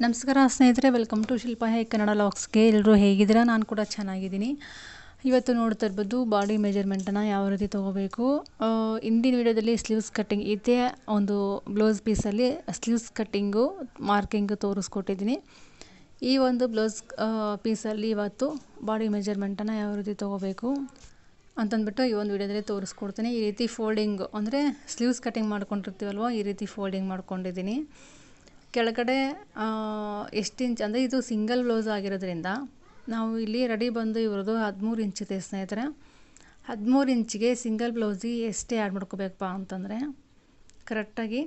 ನಮಸ್ಕಾರ ಸ್ನೇಹಿತರೆ welcome to Shilpa ಹೇ ಕನ್ನಡ ಲಾಕ್ಸ್ಗೆ ಎಲ್ಲರೂ ಹೇಗಿದ್ದೀರಾ? ನಾನು ಕೂಡ ಚೆನ್ನಾಗಿದ್ದೀನಿ. ಇವತ್ತು ನೋಡ್ತಾ ಇರ್ಬೋದು ಬಾಡಿ ಮೆಜರ್ಮೆಂಟನ್ನು ಯಾವ ರೀತಿ ತೊಗೋಬೇಕು. ಹಿಂದಿನ ವಿಡಿಯೋದಲ್ಲಿ ಸ್ಲೀವ್ಸ್ ಕಟ್ಟಿಂಗ್ ಇದೇ. ಒಂದು ಬ್ಲೌಸ್ ಪೀಸಲ್ಲಿ ಸ್ಲೀವ್ಸ್ ಕಟ್ಟಿಂಗು ಮಾರ್ಕಿಂಗು ತೋರಿಸ್ಕೊಟ್ಟಿದ್ದೀನಿ. ಈ ಒಂದು ಬ್ಲೌಸ್ ಪೀಸಲ್ಲಿ ಇವತ್ತು ಬಾಡಿ ಮೆಜರ್ಮೆಂಟನ್ನು ಯಾವ ರೀತಿ ತೊಗೋಬೇಕು ಅಂತಂದ್ಬಿಟ್ಟು ಈ ಒಂದು ವಿಡಿಯೋದಲ್ಲಿ ತೋರಿಸ್ಕೊಡ್ತೀನಿ. ಈ ರೀತಿ ಫೋಲ್ಡಿಂಗು ಅಂದರೆ ಸ್ಲೀವ್ಸ್ ಕಟ್ಟಿಂಗ್ ಮಾಡ್ಕೊಂಡಿರ್ತೀವಲ್ವ, ಈ ರೀತಿ ಫೋಲ್ಡಿಂಗ್ ಮಾಡ್ಕೊಂಡಿದ್ದೀನಿ. ಕೆಳಗಡೆ ಎಷ್ಟು ಇಂಚ್, ಅಂದರೆ ಇದು ಸಿಂಗಲ್ ಬ್ಲೌಸ್ ಆಗಿರೋದ್ರಿಂದ ನಾವು ಇಲ್ಲಿ ರೆಡಿ ಬಂದು ಇವ್ರದ್ದು ಹದಿಮೂರು ಇಂಚಿದೆ ಸ್ನೇಹಿತರೆ. ಹದಿಮೂರು ಇಂಚಿಗೆ ಸಿಂಗಲ್ ಬ್ಲೌಸಿಗೆ ಎಷ್ಟೇ ಆ್ಯಡ್ ಮಾಡ್ಕೋಬೇಕಪ್ಪ ಅಂತಂದರೆ ಕರೆಕ್ಟಾಗಿ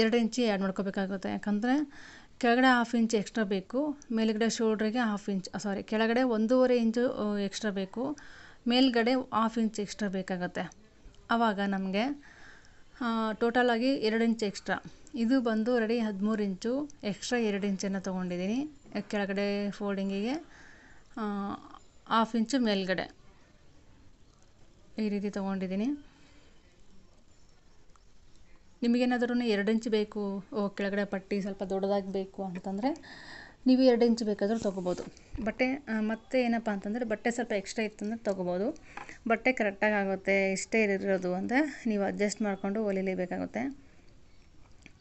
ಎರಡು ಇಂಚಿ ಆ್ಯಡ್ ಮಾಡ್ಕೋಬೇಕಾಗುತ್ತೆ. ಯಾಕಂದರೆ ಕೆಳಗಡೆ ಹಾಫ್ ಇಂಚ್ ಎಕ್ಸ್ಟ್ರಾ ಬೇಕು, ಮೇಲ್ಗಡೆ ಶೋಲ್ಡ್ರಿಗೆ ಹಾಫ್ ಇಂಚ್ ಸಾರಿ ಕೆಳಗಡೆ ಒಂದೂವರೆ ಇಂಚು ಎಕ್ಸ್ಟ್ರಾ ಬೇಕು, ಮೇಲ್ಗಡೆ ಹಾಫ್ ಇಂಚ್ ಎಕ್ಸ್ಟ್ರಾ ಬೇಕಾಗುತ್ತೆ. ಆವಾಗ ನಮಗೆ ಟೋಟಲಾಗಿ ಎರಡು ಇಂಚ್ ಎಕ್ಸ್ಟ್ರಾ ಇದು ಬಂದು ರೆಡಿ ಹದಿಮೂರು ಇಂಚು ಎಕ್ಸ್ಟ್ರಾ ಎರಡು ಇಂಚನ್ನು ತೊಗೊಂಡಿದ್ದೀನಿ. ಕೆಳಗಡೆ ಫೋಲ್ಡಿಂಗಿಗೆ ಹಾಫ್ ಇಂಚು ಮೇಲ್ಗಡೆ ಈ ರೀತಿ ತೊಗೊಂಡಿದ್ದೀನಿ. ನಿಮಗೇನಾದ್ರೂ ಎರಡು ಇಂಚು ಬೇಕು, ಓ, ಕೆಳಗಡೆ ಪಟ್ಟಿ ಸ್ವಲ್ಪ ದೊಡ್ಡದಾಗಿ ಬೇಕು ಅಂತಂದರೆ ನೀವು ಎರಡು ಇಂಚು ಬೇಕಾದರೂ ತೊಗೋಬೋದು. ಬಟ್ಟೆ ಮತ್ತೆ ಏನಪ್ಪ ಅಂತಂದರೆ ಬಟ್ಟೆ ಸ್ವಲ್ಪ ಎಕ್ಸ್ಟ್ರಾ ಇತ್ತಂದರೆ ತೊಗೋಬೋದು. ಬಟ್ಟೆ ಕರೆಕ್ಟಾಗಿ ಆಗುತ್ತೆ, ಇಷ್ಟೇ ಇರೋದು ಅಂದರೆ ನೀವು ಅಡ್ಜಸ್ಟ್ ಮಾಡಿಕೊಂಡು ಹೊಲಿಲೇಬೇಕಾಗುತ್ತೆ.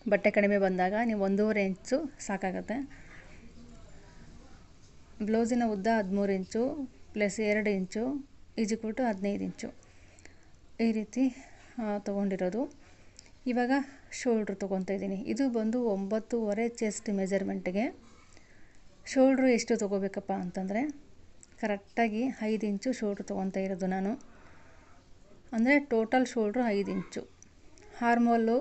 ಬಟ್ಟೆ ಕಡಿಮೆ ಬಂದಾಗ ನೀವು ಒಂದೂವರೆ ಇಂಚು ಸಾಕಾಗುತ್ತೆ. ಬ್ಲೌಸಿನ ಉದ್ದ ಹದಿಮೂರು ಇಂಚು, ಪ್ಲಸ್ ಎರಡು ಇಂಚು ಈಜಿಕ್ಬಿಟ್ಟು ಹದಿನೈದು ಇಂಚು. ಈ ರೀತಿ ತೊಗೊಂಡಿರೋದು. ಇವಾಗ ಶೋಲ್ಡ್ರ್ ತೊಗೊತಾ ಇದ್ದೀನಿ. ಇದು ಬಂದು ಒಂಬತ್ತೂವರೆ ಚೆಸ್ಟ್ ಮೆಜರ್ಮೆಂಟ್ಗೆ. ಶೋಲ್ಡ್ರು ಎಷ್ಟು ತೊಗೋಬೇಕಪ್ಪ ಅಂತಂದರೆ, ಕರೆಕ್ಟಾಗಿ ಐದು ಇಂಚು ಶೋಲ್ಡ್ರ್ ತೊಗೊತಾ ಇರೋದು ನಾನು. ಅಂದರೆ ಟೋಟಲ್ ಶೋಲ್ಡ್ರು ಐದು ಇಂಚು. ಹಾರ್ಮೋಲು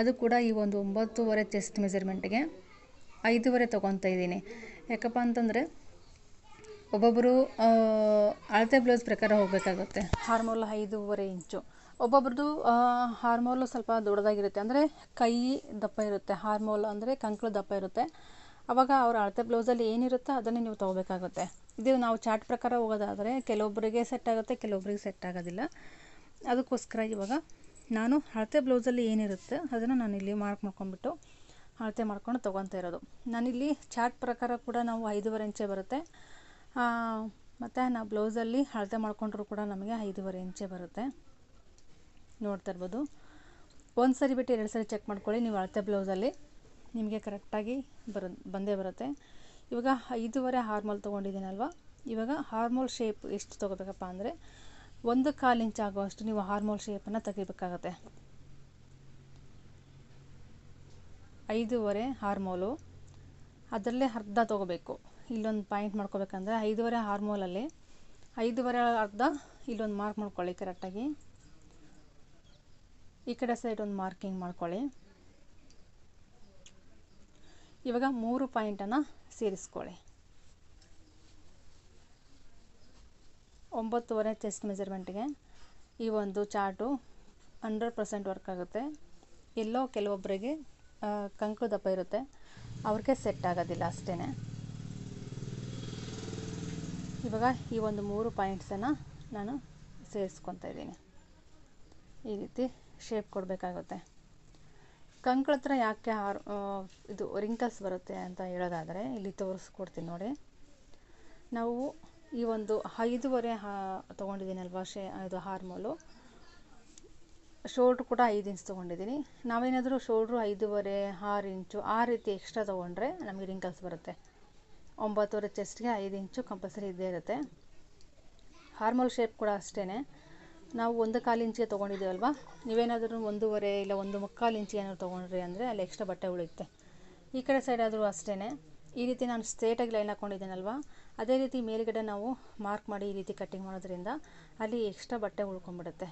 ಅದು ಕೂಡ ಈ ಒಂದು ಒಂಬತ್ತೂವರೆ ಚೆಸ್ಟ್ ಮೆಜರ್ಮೆಂಟ್ಗೆ ಐದೂವರೆ ತೊಗೊತಾ ಇದ್ದೀನಿ. ಯಾಕಪ್ಪ ಅಂತಂದರೆ ಒಬ್ಬೊಬ್ಬರು ಅಳತೆ ಬ್ಲೌಸ್ ಪ್ರಕಾರ ಹೋಗಬೇಕಾಗುತ್ತೆ. ಹಾರ್ಮೋಲ್ ಐದೂವರೆ ಇಂಚು. ಒಬ್ಬೊಬ್ರದ್ದು ಹಾರ್ಮೋಲು ಸ್ವಲ್ಪ ದೊಡ್ಡದಾಗಿರುತ್ತೆ. ಅಂದರೆ ಕೈ ದಪ್ಪ ಇರುತ್ತೆ. ಹಾರ್ಮೋಲ್ ಅಂದರೆ ಕಂಕಳು ದಪ್ಪ ಇರುತ್ತೆ. ಅವಾಗ ಅವ್ರ ಅಳತೆ ಬ್ಲೌಸಲ್ಲಿ ಏನಿರುತ್ತೋ ಅದನ್ನೇ ನೀವು ತೊಗೋಬೇಕಾಗುತ್ತೆ. ಇದು ನಾವು ಚಾರ್ಟ್ ಪ್ರಕಾರ ಹೋಗೋದಾದರೆ ಕೆಲವೊಬ್ಬರಿಗೆ ಸೆಟ್ ಆಗುತ್ತೆ ಕೆಲವೊಬ್ಬರಿಗೆ ಸೆಟ್ ಆಗೋದಿಲ್ಲ. ಅದಕ್ಕೋಸ್ಕರ ಇವಾಗ ನಾನು ಅಳತೆ ಬ್ಲೌಸಲ್ಲಿ ಏನಿರುತ್ತೆ ಅದನ್ನು ನಾನು ಇಲ್ಲಿ ಮಾರ್ಕ್ ಮಾಡ್ಕೊಂಡ್ಬಿಟ್ಟು ಅಳತೆ ಮಾಡ್ಕೊಂಡು ತೊಗೊತಾ ಇರೋದು. ನಾನಿಲ್ಲಿ ಚಾರ್ಟ್ ಪ್ರಕಾರ ಕೂಡ ನಾವು ಐದೂವರೆ ಇಂಚೆ ಬರುತ್ತೆ. ಮತ್ತು ನಾವು ಬ್ಲೌಸಲ್ಲಿ ಅಳತೆ ಮಾಡ್ಕೊಂಡ್ರೂ ಕೂಡ ನಮಗೆ ಐದೂವರೆ ಇಂಚೆ ಬರುತ್ತೆ. ನೋಡ್ತಾ ಇರ್ಬೋದು. ಒಂದು ಸರಿ ಬಿಟ್ಟು ಎರಡು ಸರಿ ಚೆಕ್ ಮಾಡ್ಕೊಳ್ಳಿ, ನೀವು ಅಳತೆ ಬ್ಲೌಸಲ್ಲಿ ನಿಮಗೆ ಕರೆಕ್ಟಾಗಿ ಬರ, ಬಂದೇ ಬರುತ್ತೆ. ಇವಾಗ ಐದೂವರೆ ಹಾರ್ಮೋಲ್ ತೊಗೊಂಡಿದ್ದೀನಲ್ವ? ಇವಾಗ ಹಾರ್ಮೋಲ್ ಶೇಪ್ ಎಷ್ಟು ತೊಗೋಬೇಕಪ್ಪ ಅಂದರೆ ಒಂದು ಕಾಲು ಇಂಚ್ ಆಗುವಷ್ಟು ನೀವು ಹಾರ್ಮೋಲ್ ಶೇಪನ್ನು ತೆಗಿಬೇಕಾಗತ್ತೆ. ಐದೂವರೆ ಹಾರ್ಮೋಲು. ಅದರಲ್ಲೇ ಅರ್ಧ ತೊಗೋಬೇಕು. ಇಲ್ಲೊಂದು ಪಾಯಿಂಟ್ ಮಾಡ್ಕೋಬೇಕಂದ್ರೆ ಐದೂವರೆ ಹಾರ್ಮೋಲಲ್ಲಿ ಐದೂವರೆ ಅರ್ಧ ಇಲ್ಲೊಂದು ಮಾರ್ಕ್ ಮಾಡ್ಕೊಳ್ಳಿ ಕರೆಕ್ಟಾಗಿ ಈ ಕಡೆ ಸೈಡ್ ಒಂದು ಮಾರ್ಕಿಂಗ್ ಮಾಡ್ಕೊಳ್ಳಿ. ಇವಾಗ ಮೂರು ಪಾಯಿಂಟನ್ನು ಸೇರಿಸ್ಕೊಳ್ಳಿ. ಒಂಬತ್ತುವರೆ ಚೆಸ್ಟ್ ಮೆಜರ್ಮೆಂಟ್ಗೆ ಈ ಒಂದು ಚಾರ್ಟು ಹಂಡ್ರೆಡ್ ಪರ್ಸೆಂಟ್ ವರ್ಕ್ ಆಗುತ್ತೆ. ಎಲ್ಲೋ ಕೆಲವೊಬ್ಬರಿಗೆ ಕಂಕು ದಪ್ಪ ಇರುತ್ತೆ. ಅವ್ರಿಗೆ ಸೆಟ್ ಆಗೋದಿಲ್ಲ ಅಷ್ಟೇ ಇವಾಗ ಈ ಒಂದು ಮೂರು ಪಾಯಿಂಟ್ಸನ್ನು ನಾನು ಸೇರಿಸ್ಕೊತಾ ಇದ್ದೀನಿ. ಈ ರೀತಿ ಶೇಪ್ ಕೊಡಬೇಕಾಗುತ್ತೆ. ಕಂಕಳ ಹತ್ರ ಯಾಕೆ ಹಾರ್ ಇದು ರಿಂಕಲ್ಸ್ ಬರುತ್ತೆ ಅಂತ ಹೇಳೋದಾದರೆ ಇಲ್ಲಿ ತೋರಿಸ್ಕೊಡ್ತೀನಿ ನೋಡಿ. ನಾವು ಈ ಒಂದು ಐದೂವರೆ ಹಾ ತೊಗೊಂಡಿದ್ದೀನಲ್ವ ಶೇ, ಇದು ಹಾರ್ಮೋಲು. ಶೋಲ್ಡ್ರ್ ಕೂಡ ಐದು ಇಂಚ್ ತೊಗೊಂಡಿದ್ದೀನಿ. ನಾವೇನಾದರೂ ಶೋಲ್ಡ್ರು ಐದೂವರೆ, ಆರು ಇಂಚು ಆ ರೀತಿ ಎಕ್ಸ್ಟ್ರಾ ತೊಗೊಂಡ್ರೆ ನಮಗೆ ರಿಂಕಲ್ಸ್ ಬರುತ್ತೆ. ಒಂಬತ್ತುವರೆ ಚೆಸ್ಟ್ಗೆ ಐದು ಇಂಚು ಕಂಪಲ್ಸರಿ ಇದ್ದೇ ಇರುತ್ತೆ. ಹಾರ್ಮೋಲ್ ಶೇಪ್ ಕೂಡ ಅಷ್ಟೇ ನಾವು ಒಂದು ಕಾಲು ಇಂಚಿಗೆ ತೊಗೊಂಡಿದ್ದೀವಲ್ವ? ನೀವೇನಾದರೂ ಒಂದೂವರೆ ಇಲ್ಲ ಒಂದು ಮುಕ್ಕಾಲು ಇಂಚಿಗೆ ಏನಾದ್ರು ತೊಗೊಂಡ್ರಿ ಅಂದರೆ ಅಲ್ಲಿ ಎಕ್ಸ್ಟ್ರಾ ಬಟ್ಟೆ ಉಳಿಯುತ್ತೆ. ಈ ಕಡೆ ಸೈಡ್ ಆದರೂ ಅಷ್ಟೇ ಈ ರೀತಿ ನಾನು ಸ್ಟ್ರೇಟಾಗಿ ಲೈನ್ ಹಾಕ್ಕೊಂಡಿದ್ದೀನಲ್ವ ಅದೇ ರೀತಿ ಮೇಲುಗಡೆ ನಾವು ಮಾರ್ಕ್ ಮಾಡಿ ಈ ರೀತಿ ಕಟ್ಟಿಂಗ್ ಮಾಡೋದ್ರಿಂದ ಅಲ್ಲಿ ಎಕ್ಸ್ಟ್ರಾ ಬಟ್ಟೆ ಉಳ್ಕೊಂಡ್ಬಿಡುತ್ತೆ.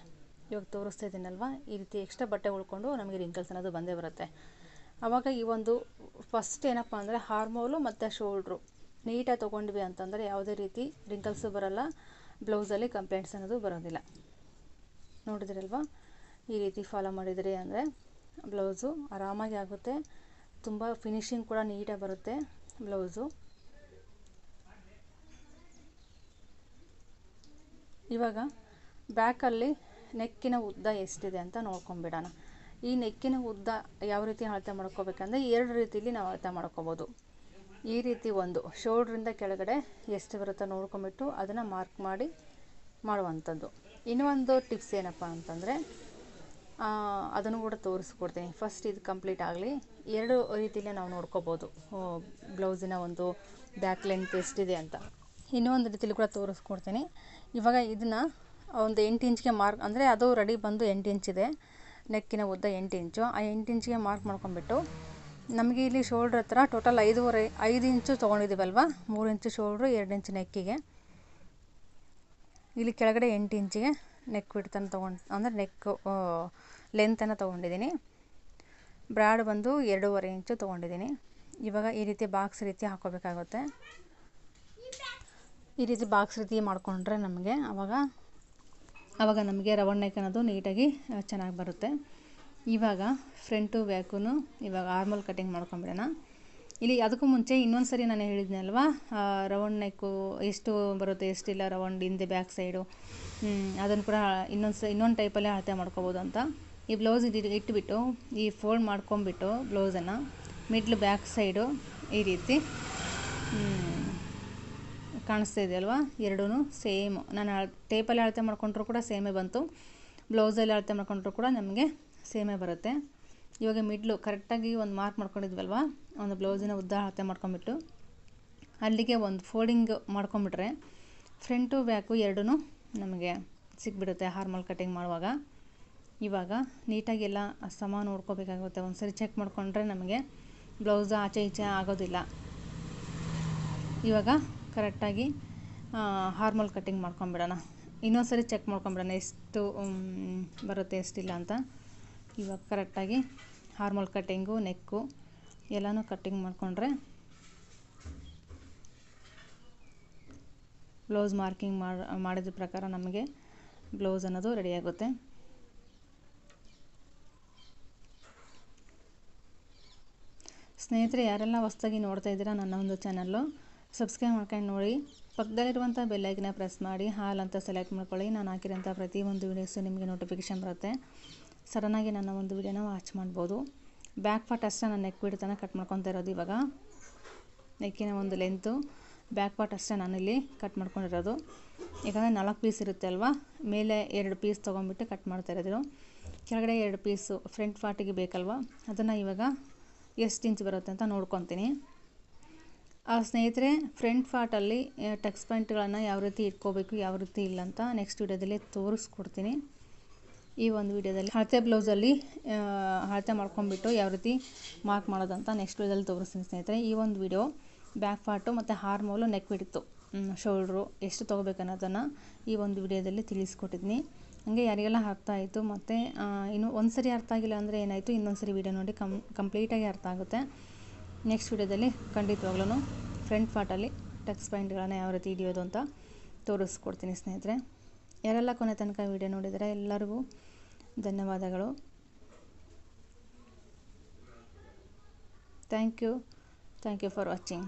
ಇವಾಗ ತೋರಿಸ್ತಾ ಇದ್ದೀನಲ್ವ? ಈ ರೀತಿ ಎಕ್ಸ್ಟ್ರಾ ಬಟ್ಟೆ ಉಳ್ಕೊಂಡು ನಮಗೆ ರಿಂಕಲ್ಸ್ ಅನ್ನೋದು ಬಂದೇ ಬರುತ್ತೆ. ಆವಾಗ ಈ ಒಂದು ಫಸ್ಟ್ ಏನಪ್ಪ ಅಂದರೆ ಹಾರ್ಮೋಲು ಮತ್ತು ಶೋಲ್ಡ್ರು ನೀಟಾಗಿ ತೊಗೊಂಡ್ವಿ ಅಂತಂದರೆ ಯಾವುದೇ ರೀತಿ ರಿಂಕಲ್ಸು ಬರೋಲ್ಲ. ಬ್ಲೌಸಲ್ಲಿ ಕಂಪ್ಲೇಂಟ್ಸ್ ಅನ್ನೋದು ಬರೋದಿಲ್ಲ. ನೋಡಿದ್ರಲ್ವ? ಈ ರೀತಿ ಫಾಲೋ ಮಾಡಿದ್ರಿ ಅಂದರೆ ಬ್ಲೌಸು ಆರಾಮಾಗಿ ಆಗುತ್ತೆ. ತುಂಬ ಫಿನಿಶಿಂಗ್ ಕೂಡ ನೀಟಾಗಿ ಬರುತ್ತೆ. ಬ್ಲೌಸು. ಇವಾಗ ಬ್ಯಾಕಲ್ಲಿ ನೆಕ್ಕಿನ ಉದ್ದ ಎಷ್ಟಿದೆ ಅಂತ ನೋಡ್ಕೊಂಬಿಡೋಣ. ಈ ನೆಕ್ಕಿನ ಉದ್ದ ಯಾವ ರೀತಿ ಅಳತೆ ಮಾಡ್ಕೋಬೇಕಂದ್ರೆ ಎರಡು ರೀತಿಯಲ್ಲಿ ನಾವು ಅಳತೆ ಮಾಡ್ಕೋಬೋದು. ಈ ರೀತಿ ಒಂದು ಶೋಲ್ಡ್ರಿಂದ ಕೆಳಗಡೆ ಎಷ್ಟು ಬರುತ್ತೆ ನೋಡ್ಕೊಂಬಿಟ್ಟು ಅದನ್ನು ಮಾರ್ಕ್ ಮಾಡಿ ಮಾಡುವಂಥದ್ದು. ಇನ್ನೊಂದು ಟಿಪ್ಸ್ ಏನಪ್ಪ ಅಂತಂದರೆ ಅದನ್ನು ಕೂಡ ತೋರಿಸ್ಕೊಡ್ತೀನಿ. ಫಸ್ಟ್ ಇದು ಕಂಪ್ಲೀಟ್ ಆಗಲಿ. ಎರಡು ರೀತಿಯಲ್ಲೇ ನಾವು ನೋಡ್ಕೋಬೋದು. ಬ್ಲೌಸಿನ ಒಂದು ಬ್ಯಾಕ್ ಲೆಂತ್ ಎಷ್ಟಿದೆ ಅಂತ. ಇನ್ನೊಂದು ರೀತಿಲಿ ಕೂಡ ತೋರಿಸ್ಕೊಡ್ತೀನಿ. ಇವಾಗ ಇದನ್ನು ಒಂದು ಎಂಟು ಇಂಚ್ಗೆ ಮಾರ್ಕ್ ಅಂದರೆ ಅದು ರೆಡಿ ಬಂದು ಎಂಟು ಇಂಚಿದೆ ನೆಕ್ಕಿನ ಉದ್ದ ಎಂಟು ಇಂಚು. ಆ ಎಂಟು ಇಂಚಿಗೆ ಮಾರ್ಕ್ ಮಾಡ್ಕೊಂಬಿಟ್ಟು ನಮಗೆ ಇಲ್ಲಿ ಶೋಲ್ಡ್ರ್ ಹತ್ರ ಟೋಟಲ್ ಐದೂವರೆ, ಐದು ಇಂಚು ತೊಗೊಂಡಿದ್ದೀವಲ್ವ ಮೂರು ಇಂಚು ಶೋಲ್ಡ್ರು ಎರಡು ಇಂಚು ನೆಕ್ಕಿಗೆ ಇಲ್ಲಿ ಕೆಳಗಡೆ ಎಂಟು ಇಂಚಿಗೆ. ನೆಕ್ ವಿಡ್ತನ್ನು ತೊಗೊಂಡು, ಅಂದರೆ ನೆಕ್ಕು ಲೆಂತನ್ನು ತೊಗೊಂಡಿದ್ದೀನಿ. ಬ್ರಾಡ್ ಬಂದು ಎರಡೂವರೆ ಇಂಚು ತೊಗೊಂಡಿದ್ದೀನಿ. ಇವಾಗ ಈ ರೀತಿ ಬಾಕ್ಸ್ ರೀತಿ ಹಾಕೋಬೇಕಾಗುತ್ತೆ. ಈ ರೀತಿ ಬಾಕ್ಸ್ ರೀತಿ ಮಾಡಿಕೊಂಡ್ರೆ ನಮಗೆ ಆವಾಗ ಆವಾಗ ನಮಗೆ ರವಣ್ ನೆಕ್ ಅನ್ನೋದು ನೀಟಾಗಿ ಚೆನ್ನಾಗಿ ಬರುತ್ತೆ. ಇವಾಗ ಫ್ರಂಟು ಬ್ಯಾಕು ಇವಾಗ ಆರ್ಮಲ್ ಕಟಿಂಗ್ ಮಾಡ್ಕೊಂಬಿಡೋಣ. ಇಲ್ಲಿ ಅದಕ್ಕೂ ಮುಂಚೆ ಇನ್ನೊಂದು ಸರಿ ನಾನು ಹೇಳಿದ್ನಲ್ವ? ರೌಂಡ್ ನೆಕ್ಕು ಎಷ್ಟು ಬರುತ್ತೆ, ಎಷ್ಟಿಲ್ಲ ರೌಂಡ್ ಹಿಂದೆ ಬ್ಯಾಕ್ ಸೈಡು. ಅದನ್ನು ಕೂಡ ಇನ್ನೊಂದು ಸ, ಇನ್ನೊಂದು ಟೈಪಲ್ಲೇ ಅಳತೆ ಮಾಡ್ಕೋಬೋದು ಅಂತ. ಈ ಬ್ಲೌಸ್ ಇದು ಇಟ್ಬಿಟ್ಟು, ಈ ಫೋಲ್ಡ್ ಮಾಡ್ಕೊಂಬಿಟ್ಟು ಬ್ಲೌಸನ್ನು ಮಿಡ್ಲ್ ಬ್ಯಾಕ್ ಸೈಡು ಈ ರೀತಿ ಕಾಣಿಸ್ತಾ ಇದೆಯಲ್ವಾ ಎರಡೂ ಸೇಮ್. ನಾನು ಟೇಪಲ್ಲಿ ಅಳತೆ ಮಾಡ್ಕೊಂಡ್ರೂ ಕೂಡ ಸೇಮೇ ಬಂತು. ಬ್ಲೌಸಲ್ಲಿ ಅಳತೆ ಮಾಡ್ಕೊಂಡ್ರೂ ಕೂಡ ನಮಗೆ ಸೇಮೇ ಬರುತ್ತೆ. ಇವಾಗ ಮಿಡ್ಲು ಕರೆಕ್ಟಾಗಿ ಒಂದು ಮಾರ್ಕ್ ಮಾಡ್ಕೊಂಡಿದ್ವಲ್ವ? ಒಂದು ಬ್ಲೌಸಿನ ಉದ್ದ ಅಳತೆ ಮಾಡ್ಕೊಂಬಿಟ್ಟು ಅಲ್ಲಿಗೆ ಒಂದು ಫೋಲ್ಡಿಂಗ್ ಮಾಡ್ಕೊಂಬಿಟ್ರೆ ಫ್ರಂಟು ಬ್ಯಾಕು ಎರಡೂ ನಮಗೆ ಸಿಕ್ಬಿಡುತ್ತೆ ಹಾರ್ಮಲ್ ಕಟ್ಟಿಂಗ್ ಮಾಡುವಾಗ. ಇವಾಗ ನೀಟಾಗಿ ಎಲ್ಲ ಸಮ ನೋಡ್ಕೋಬೇಕಾಗುತ್ತೆ ಒಂದು ಸರಿ ಚೆಕ್ ಮಾಡಿಕೊಂಡ್ರೆ ನಮಗೆ ಬ್ಲೌಸ್ ಆಚೆ ಈಚೆ ಆಗೋದಿಲ್ಲ. ಇವಾಗ ಕರೆಕ್ಟಾಗಿ ಹಾರ್ಮಲ್ ಕಟ್ಟಿಂಗ್ ಮಾಡ್ಕೊಂಬಿಡೋಣ ಇನ್ನೊಂದು ಸರಿ ಚೆಕ್ ಮಾಡ್ಕೊಂಬಿಡೋಣ ಎಷ್ಟು ಬರುತ್ತೆ, ಎಷ್ಟಿಲ್ಲ ಅಂತ. ಇವಾಗ ಕರೆಕ್ಟಾಗಿ ಹಾರ್ಮಲ್ ಕಟ್ಟಿಂಗು ನೆಕ್ಕು ಎಲ್ಲನೂ ಕಟ್ಟಿಂಗ್ ಮಾಡಿಕೊಂಡ್ರೆ ಬ್ಲೌಸ್ ಮಾರ್ಕಿಂಗ್ ಮಾಡಿ, ಮಾಡಿದ ಪ್ರಕಾರ ನಮಗೆ ಬ್ಲೌಸ್ ಅನ್ನೋದು ರೆಡಿಯಾಗುತ್ತೆ ಸ್ನೇಹಿತರೆ, ಯಾರೆಲ್ಲ ಹೊಸ್ದಾಗಿ ನೋಡ್ತಾ ಇದ್ದೀರಾ ನನ್ನ ಒಂದು ಚಾನಲ್ಲು ಸಬ್ಸ್ಕ್ರೈಬ್ ಮಾಡ್ಕೊಂಡು ನೋಡಿ. ಪಕ್ಕದಲ್ಲಿರುವಂಥ ಬೆಲ್ಲೈಕನ್ನ ಪ್ರೆಸ್ ಮಾಡಿ, ಹಾಲ್ ಅಂತ ಸೆಲೆಕ್ಟ್ ಮಾಡ್ಕೊಳ್ಳಿ. ನಾನು ಹಾಕಿರೋಂಥ ಪ್ರತಿಯೊಂದು ವೀಡಿಯೋಸು ನಿಮಗೆ ನೋಟಿಫಿಕೇಷನ್ ಬರುತ್ತೆ. ಸಡನ್ನಾಗಿ ನನ್ನ ಒಂದು ವೀಡಿಯೋನ ವಾಚ್ ಮಾಡ್ಬೋದು. ಬ್ಯಾಕ್ ಪಾರ್ಟ್ ಅಷ್ಟೇ ನಾನು ನೆಕ್ ಕಟ್ ಮಾಡ್ಕೊತಾ ಇರೋದು ಇವಾಗ. ನೆಕ್ಕಿನ ಒಂದು ಲೆಂತು ಬ್ಯಾಕ್ ಪಾರ್ಟ್ ಅಷ್ಟೇ ನಾನಿಲ್ಲಿ ಕಟ್ ಮಾಡ್ಕೊಂಡಿರೋದು. ಯಾಕಂದರೆ ನಾಲ್ಕು ಪೀಸ್ ಇರುತ್ತೆ ಅಲ್ವಾ? ಮೇಲೆ ಎರಡು ಪೀಸ್ ತೊಗೊಂಬಿಟ್ಟು ಕಟ್ ಮಾಡ್ತಾ ಇರೋದು ಕೆಳಗಡೆ ಎರಡು ಪೀಸು ಫ್ರಂಟ್ ಪಾರ್ಟಿಗೆ ಬೇಕಲ್ವ? ಅದನ್ನು ಇವಾಗ ಎಷ್ಟು ಇಂಚ್ ಬರುತ್ತೆ ಅಂತ ನೋಡ್ಕೊತೀನಿ. ಆ ಸ್ನೇಹಿತರೆ ಫ್ರಂಟ್ ಪಾರ್ಟಲ್ಲಿ ಟಕ್ಸ್ ಪ್ಯಾಂಟ್ಗಳನ್ನು ಯಾವ ರೀತಿ ಇಟ್ಕೋಬೇಕು, ಯಾವ ರೀತಿ ಇಲ್ಲ ಅಂತ ನೆಕ್ಸ್ಟ್ ವೀಡಿಯೋದಲ್ಲಿ ತೋರಿಸ್ಕೊಡ್ತೀನಿ. ಈ ಒಂದು ವಿಡಿಯೋದಲ್ಲಿ ಅಳತೆ ಬ್ಲೌಸಲ್ಲಿ ಅಳತೆ ಮಾಡ್ಕೊಂಡ್ಬಿಟ್ಟು ಯಾವ ರೀತಿ ಮಾರ್ಕ್ ಮಾಡೋದಂತ ನೆಕ್ಸ್ಟ್ ವಿಡಿಯೋದಲ್ಲಿ ತೋರಿಸ್ತೀನಿ ಸ್ನೇಹಿತರೆ. ಈ ಒಂದು ವಿಡಿಯೋ ಬ್ಯಾಕ್ ಪಾರ್ಟು ಮತ್ತು ಹಾರ್ಮೋಲು ನೆಕ್ ಬಿಡಿತ್ತು ಶೋಲ್ಡ್ರು ಎಷ್ಟು ತೊಗೋಬೇಕು ಅನ್ನೋದನ್ನು ಈ ಒಂದು ವಿಡಿಯೋದಲ್ಲಿ ತಿಳಿಸ್ಕೊಟ್ಟಿದ್ದೀನಿ. ಹಾಗೆ ಯಾರಿಗೆಲ್ಲ ಅರ್ಥ ಆಯಿತು ಮತ್ತು ಇನ್ನು ಒಂದು ಸರಿ ಅರ್ಥ ಆಗಿಲ್ಲ ಅಂದರೆ ಏನಾಯಿತು ಇನ್ನೊಂದು ಸರಿ ವಿಡಿಯೋ ನೋಡಿ ಕಂ ಕಂಪ್ಲೀಟಾಗಿ ಅರ್ಥ ಆಗುತ್ತೆ. ನೆಕ್ಸ್ಟ್ ವಿಡಿಯೋದಲ್ಲಿ ಖಂಡಿತವಾಗ್ಲೂ ಫ್ರಂಟ್ ಪಾರ್ಟಲ್ಲಿ ಟಕ್ಸ್ ಪಾಯಿಂಟ್ಗಳನ್ನು ಯಾವ ರೀತಿ ಹಿಡಿಯೋದು ಅಂತ ತೋರಿಸ್ಕೊಡ್ತೀನಿ ಸ್ನೇಹಿತರೆ. ಯಾರೆಲ್ಲ ಕೊನೆ ತನಕ ವಿಡಿಯೋ ನೋಡಿದರೆ ಎಲ್ಲರಿಗೂ ಧನ್ಯವಾದಗಳು. Thank you thank you for watching